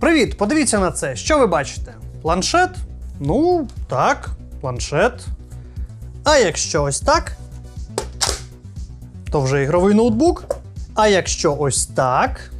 Привіт, подивіться на це. Що ви бачите? Планшет? Ну, так, планшет. А якщо ось так, то вже ігровий ноутбук. А якщо ось так,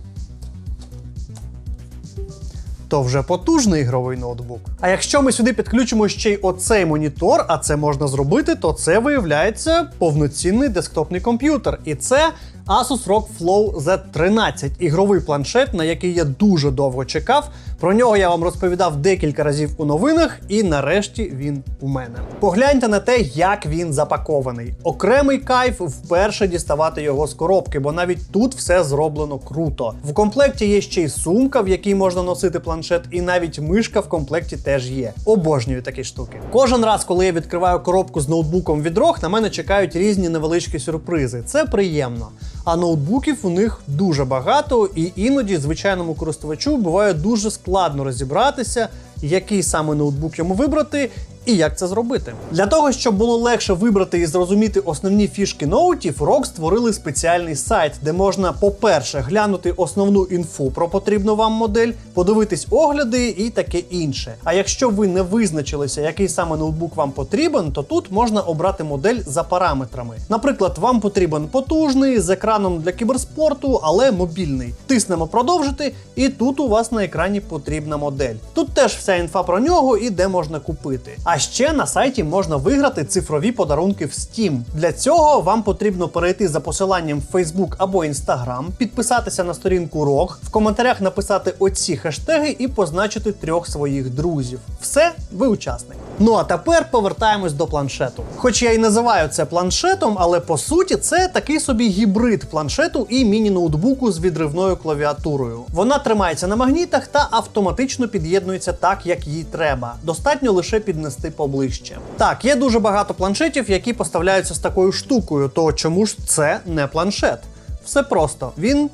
то вже потужний ігровий ноутбук. А якщо ми сюди підключимо ще й оцей монітор, а це можна зробити, то це виявляється повноцінний десктопний комп'ютер. І це Asus ROG Flow Z13, ігровий планшет, на який я дуже довго чекав. Про нього я вам розповідав декілька разів у новинах, і нарешті він у мене. Погляньте на те, як він запакований. Окремий кайф вперше діставати його з коробки, бо навіть тут все зроблено круто. В комплекті є ще й сумка, в якій можна носити планшет, і навіть мишка в комплекті теж є. Обожнюю такі штуки. Кожен раз, коли я відкриваю коробку з ноутбуком від ROG, на мене чекають різні невеличкі сюрпризи. Це приємно. А ноутбуків у них дуже багато, і іноді звичайному користувачу буває дуже складно розібратися, який саме ноутбук йому вибрати. І як це зробити для того, щоб було легше вибрати і зрозуміти основні фішки ноутів, ROG створили спеціальний сайт, де можна, по-перше, глянути основну інфу про потрібну вам модель, подивитись огляди і таке інше. А якщо ви не визначилися, який саме ноутбук вам потрібен, то тут можна обрати модель за параметрами. Наприклад, вам потрібен потужний з екраном для кіберспорту, але мобільний. Тиснемо продовжити, і тут у вас на екрані потрібна модель. Тут теж вся інфа про нього і де можна купити. А ще на сайті можна виграти цифрові подарунки в Steam. Для цього вам потрібно перейти за посиланням в Facebook або Instagram, підписатися на сторінку ROG, в коментарях написати оці хештеги і позначити трьох своїх друзів. Все, ви учасник. Ну а тепер повертаємось до планшету. Хоч я і називаю це планшетом, але по суті це такий собі гібрид планшету і міні-ноутбуку з відривною клавіатурою. Вона тримається на магнітах та автоматично під'єднується так, як їй треба. Достатньо лише піднести поближче. Так, є дуже багато планшетів, які поставляються з такою штукою. То чому ж це не планшет? Все просто він.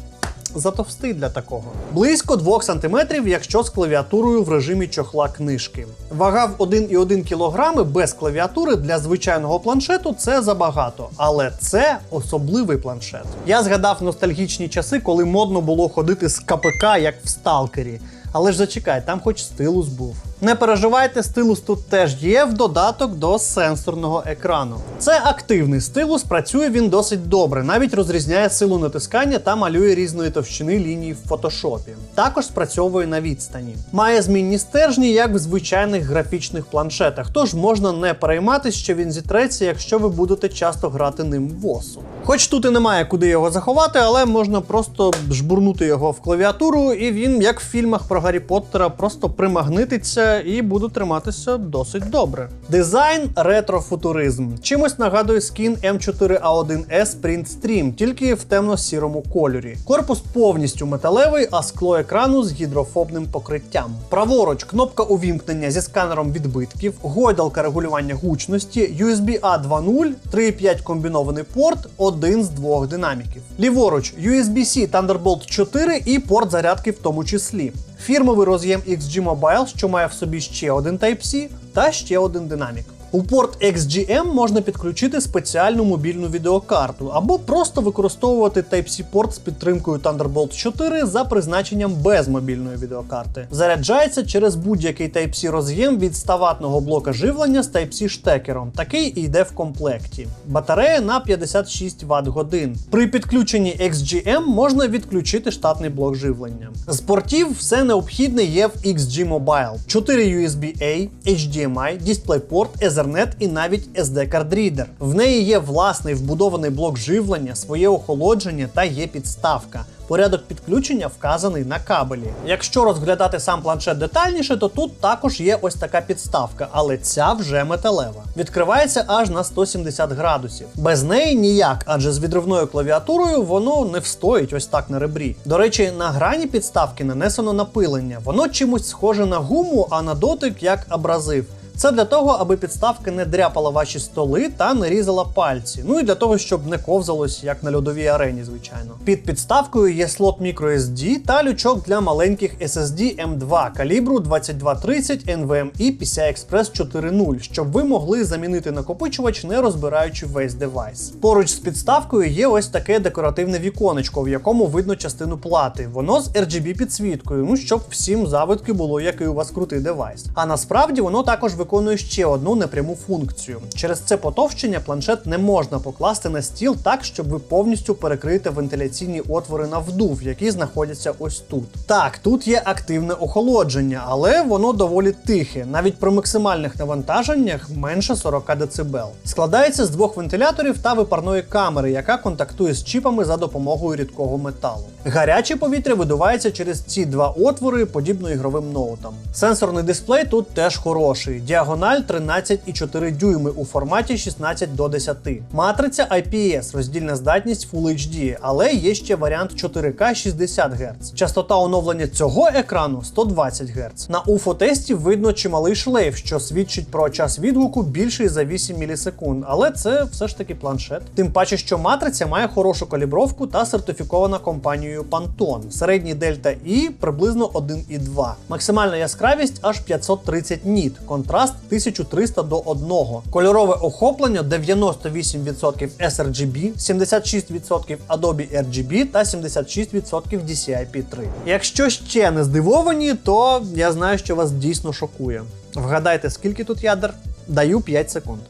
Затовстий для такого. Близько 2 см, якщо з клавіатурою в режимі чохла книжки. Вага в 1,1 кг без клавіатури для звичайного планшету це забагато, але це особливий планшет. Я згадав ностальгічні часи, коли модно було ходити з КПК як в сталкері. Але ж зачекай, там хоч стилус був. Не переживайте, стилус тут теж є в додаток до сенсорного екрану. Це активний стилус, працює він досить добре, навіть розрізняє силу натискання та малює різної товщини лінії в фотошопі. Також спрацьовує на відстані. Має змінні стержні, як в звичайних графічних планшетах, тож можна не перейматись, що він зітреться, якщо ви будете часто грати ним в осу. Хоч тут і немає куди його заховати, але можна просто жбурнути його в клавіатуру, і він, як в фільмах про Гаррі Поттера, просто примагнититься і буде триматися досить добре. Дизайн ретрофутуризм. Чимось нагадує скін M4A1S Print Stream, тільки в темно-сірому кольорі. Корпус повністю металевий, а скло екрану з гідрофобним покриттям. Праворуч кнопка увімкнення зі сканером відбитків, гойдалка регулювання гучності, USB A 2.0, 3.5 комбінований порт, один з двох динаміків. Ліворуч USB-C Thunderbolt 4 і порт зарядки в тому числі. Фірмовий роз'єм XG Mobile, що має в собі ще один Type-C та ще один динамік. У порт XGM можна підключити спеціальну мобільну відеокарту або просто використовувати Type-C порт з підтримкою Thunderbolt 4 за призначенням без мобільної відеокарти. Заряджається через будь-який Type-C роз'єм від 100 ваттного блока живлення з Type-C штекером. Такий і йде в комплекті. Батарея на 56 Вт годин. При підключенні XGM можна відключити штатний блок живлення. З портів все необхідне є в XG Mobile: 4 USB-A, HDMI, DisplayPort, Ethernet і навіть SD-кардрідер. В неї є власний вбудований блок живлення, своє охолодження та є підставка. Порядок підключення вказаний на кабелі. Якщо розглядати сам планшет детальніше, то тут також є ось така підставка, але ця вже металева. Відкривається аж на 170 градусів. Без неї ніяк, адже з відривною клавіатурою воно не встоїть ось так на ребрі. До речі, на грані підставки нанесено напилення. Воно чимось схоже на гуму, а на дотик як абразив. Це для того, аби підставка не дряпала ваші столи та не різала пальці. Ну і для того, щоб не ковзалось, як на льодовій арені, звичайно. Під підставкою є слот microSD та лючок для маленьких SSD M2 калібру 2230 NVMe PCI Express 4.0, щоб ви могли замінити накопичувач, не розбираючи весь девайс. Поруч з підставкою є ось таке декоративне віконечко, в якому видно частину плати. Воно з RGB підсвіткою, ну щоб всім завидки було, який у вас крутий девайс. А насправді воно також виконує ще одну непряму функцію. Через це потовщення планшет не можна покласти на стіл так, щоб ви повністю перекриєте вентиляційні отвори на вдув, які знаходяться ось тут. Так, тут є активне охолодження, але воно доволі тихе, навіть при максимальних навантаженнях менше 40 дБ. Складається з двох вентиляторів та випарної камери, яка контактує з чіпами за допомогою рідкого металу. Гаряче повітря видувається через ці два отвори, подібно ігровим ноутам. Сенсорний дисплей тут теж хороший. Діагональ 13,4 дюйми у форматі 16 до 10. Матриця IPS, роздільна здатність Full HD, але є ще варіант 4К 60 Гц. Частота оновлення цього екрану 120 Гц. На UFO-тесті видно чималий шлейф, що свідчить про час відгуку більший за 8 мілісекунд, але це все ж таки планшет. Тим паче, що матриця має хорошу калібровку та сертифікована компанією Pantone. Середній Delta E приблизно 1,2. Максимальна яскравість аж 530 ніт, контраст 1300 до 1. Кольорове охоплення 98% sRGB, 76% Adobe RGB та 76% DCI-P3. Якщо ще не здивовані, то я знаю, що вас дійсно шокує. Вгадайте, скільки тут ядер? Даю 5 секунд.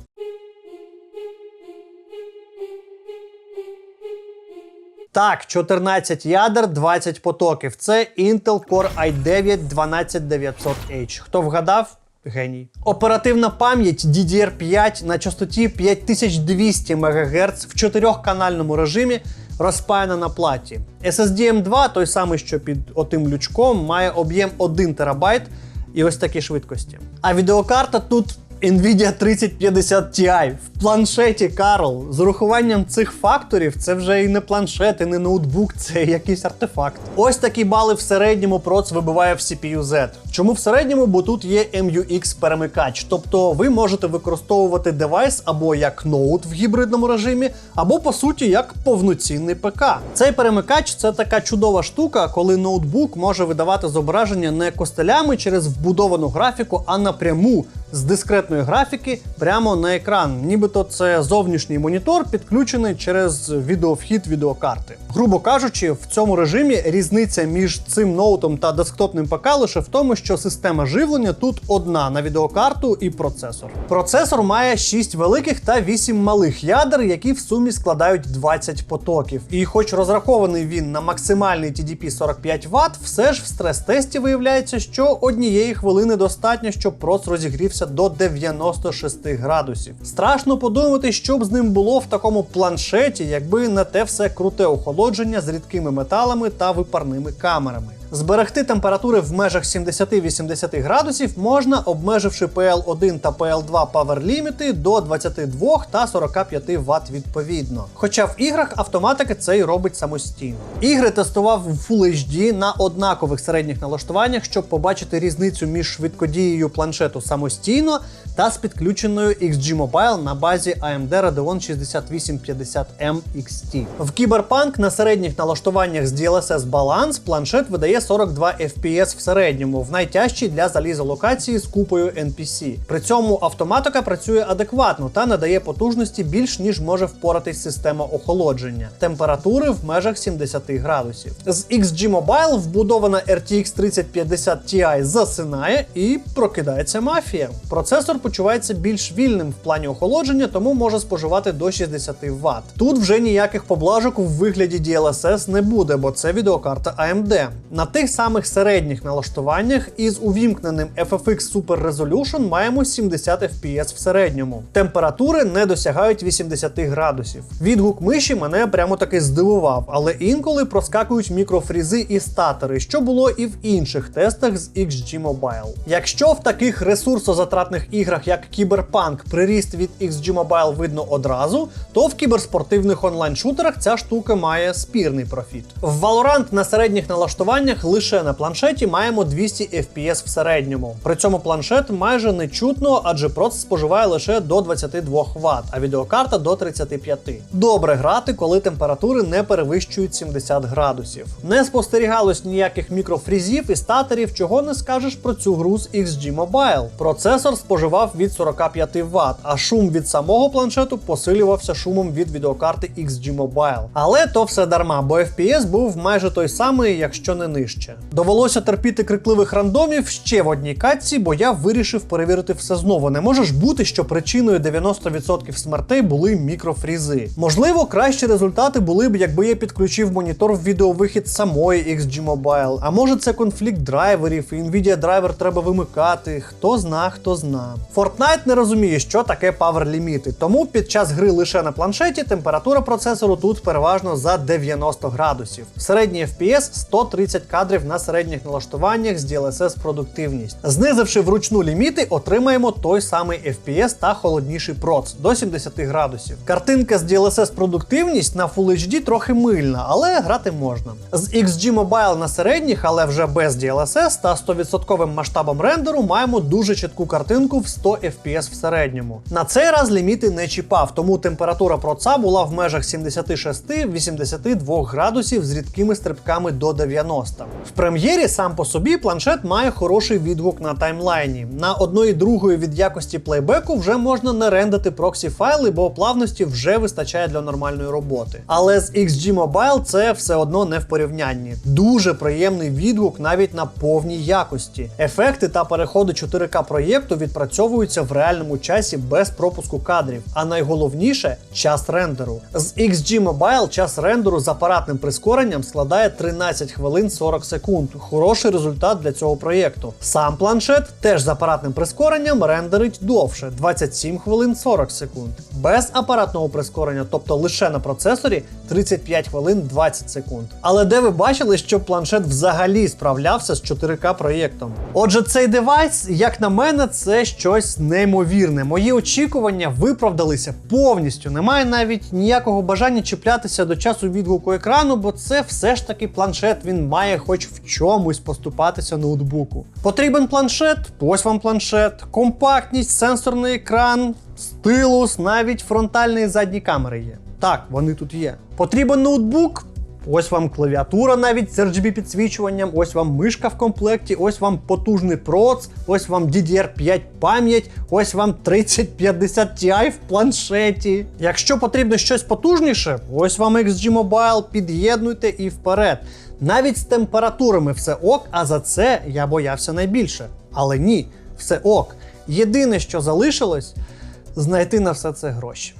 Так, 14 ядер, 20 потоків. Це Intel Core i9 12900H. Хто вгадав? Геній. Оперативна пам'ять DDR5 на частоті 5200 МГц в чотирьохканальному режимі розпаяна на платі. SSD M2, той самий, що під отим лючком, має об'єм 1 ТБ і ось такі швидкості. А відеокарта тут Nvidia 3050 Ti в планшеті Карл. З урахуванням цих факторів це вже і не планшет, і не ноутбук, це якийсь артефакт. Ось такі бали в середньому проц вибиває в CPU Z. Чому в середньому? Бо тут є MUX перемикач, тобто ви можете використовувати девайс або як ноут в гібридному режимі, або по суті як повноцінний ПК. Цей перемикач це така чудова штука, коли ноутбук може видавати зображення не костелями через вбудовану графіку, а напряму з дискретної графіки прямо на екран. Нібито це зовнішній монітор, підключений через відеовхід відеокарти. Грубо кажучи, в цьому режимі різниця між цим ноутом та десктопним ПК лише в тому, що система живлення тут одна на відеокарту і процесор. Процесор має 6 великих та 8 малих ядер, які в сумі складають 20 потоків. І хоч розрахований він на максимальний TDP 45 Вт, все ж в стрес-тесті виявляється, що однієї хвилини достатньо, щоб проц розігрівся до 96 градусів. Страшно подумати, що б з ним було в такому планшеті, якби не те все круте охолодження з рідкими металами та випарними камерами. Зберегти температури в межах 70-80 градусів можна, обмеживши PL1 та PL2 Power ліміти до 22 та 45 Вт відповідно. Хоча в іграх автоматика це й робить самостійно. Ігри тестував в Full HD на однакових середніх налаштуваннях, щоб побачити різницю між швидкодією планшету самостійно та з підключеною XG Mobile на базі AMD Radeon 6850M XT. В Cyberpunk на середніх налаштуваннях з DLSS Balance планшет видає 42 FPS в середньому, в найтяжчій для залізолокації з купою NPC. При цьому автоматика працює адекватно та надає потужності більш ніж може впоратись система охолодження. Температури в межах 70 градусів. З XG Mobile вбудована RTX 3050 Ti засинає і прокидається мафія. Процесор почувається більш вільним в плані охолодження, тому може споживати до 60 Вт. Тут вже ніяких поблажок у вигляді DLSS не буде, бо це відеокарта AMD. На тих самих середніх налаштуваннях із увімкненим FFX Super Resolution маємо 70 FPS в середньому. Температури не досягають 80 градусів. Відгук миші мене прямо таки здивував, але інколи проскакують мікрофрізи і статери, що було і в інших тестах з XG Mobile. Якщо в таких ресурсозатратних іграх, як Cyberpunk, приріст від XG Mobile видно одразу, то в кіберспортивних онлайн-шутерах ця штука має спірний профіт. В Valorant на середніх налаштуваннях лише на планшеті маємо 200 FPS в середньому. При цьому планшет майже не чутно, адже проц споживає лише до 22 Вт, а відеокарта до 35. Добре грати, коли температури не перевищують 70 градусів. Не спостерігалось ніяких мікрофрізів і статорів, чого не скажеш про цю гру з XG Mobile. Процесор споживав від 45 Вт, а шум від самого планшету посилювався шумом від відеокарти XG Mobile. Але то все дарма, бо FPS був майже той самий, якщо не нижче. Довелося терпіти крикливих рандомів ще в одній катці, бо я вирішив перевірити все знову. Не може ж бути, що причиною 90% смертей були мікрофрізи. Можливо, кращі результати були б, якби я підключив монітор в відеовихід самої XG Mobile. А може це конфлікт драйверів, і Nvidia драйвер треба вимикати. Хто зна, хто зна. Fortnite не розуміє, що таке power ліміти, тому під час гри лише на планшеті температура процесору тут переважно за 90 градусів. Середній FPS 130 кадрів на середніх налаштуваннях з DLSS продуктивність. Знизивши вручну ліміти, отримаємо той самий FPS та холодніший проц до 70 градусів. Картинка з DLSS продуктивність на Full HD трохи мильна, але грати можна. З XG Mobile на середніх, але вже без DLSS та 100% масштабом рендеру маємо дуже чітку картинку в 100 FPS в середньому. На цей раз ліміти не чіпав, тому температура проца була в межах 76-82 градусів з рідкими стрибками до 90. В прем'єрі сам по собі планшет має хороший відгук на таймлайні. На одної другої від якості плейбеку вже можна не рендити проксі файли, бо плавності вже вистачає для нормальної роботи. Але з XG Mobile це все одно не в порівнянні. Дуже приємний відгук навіть на повній якості. Ефекти та переходи 4К проєкту відпрацьовуються в реальному часі без пропуску кадрів. А найголовніше час рендеру. З XG Mobile час рендеру з апаратним прискоренням складає 13 хвилин 40 секунд. Хороший результат для цього проєкту. Сам планшет теж з апаратним прискоренням рендерить довше 27 хвилин 40 секунд. Без апаратного прискорення, тобто лише на процесорі, 35 хвилин 20 секунд. Але де ви бачили, що планшет взагалі справлявся з 4К проєктом? Отже, цей девайс, як на мене, це щось неймовірне. Мої очікування виправдалися повністю. Немає навіть ніякого бажання чіплятися до часу відгуку екрану, бо це все ж таки планшет. Він має хоч в чомусь поступатися ноутбуку. Потрібен планшет, ось вам планшет, компактність, сенсорний екран, стилус, навіть фронтальні задні камери є. Так, вони тут є. Потрібен ноутбук. Ось вам клавіатура навіть з RGB підсвічуванням, ось вам мишка в комплекті, ось вам потужний проц, ось вам DDR5 пам'ять, ось вам 3050 Ti в планшеті. Якщо потрібно щось потужніше, ось вам XG Mobile, під'єднуйте і вперед. Навіть з температурами все ок, а за це я боявся найбільше. Але ні, все ок. Єдине, що залишилось, знайти на все це гроші.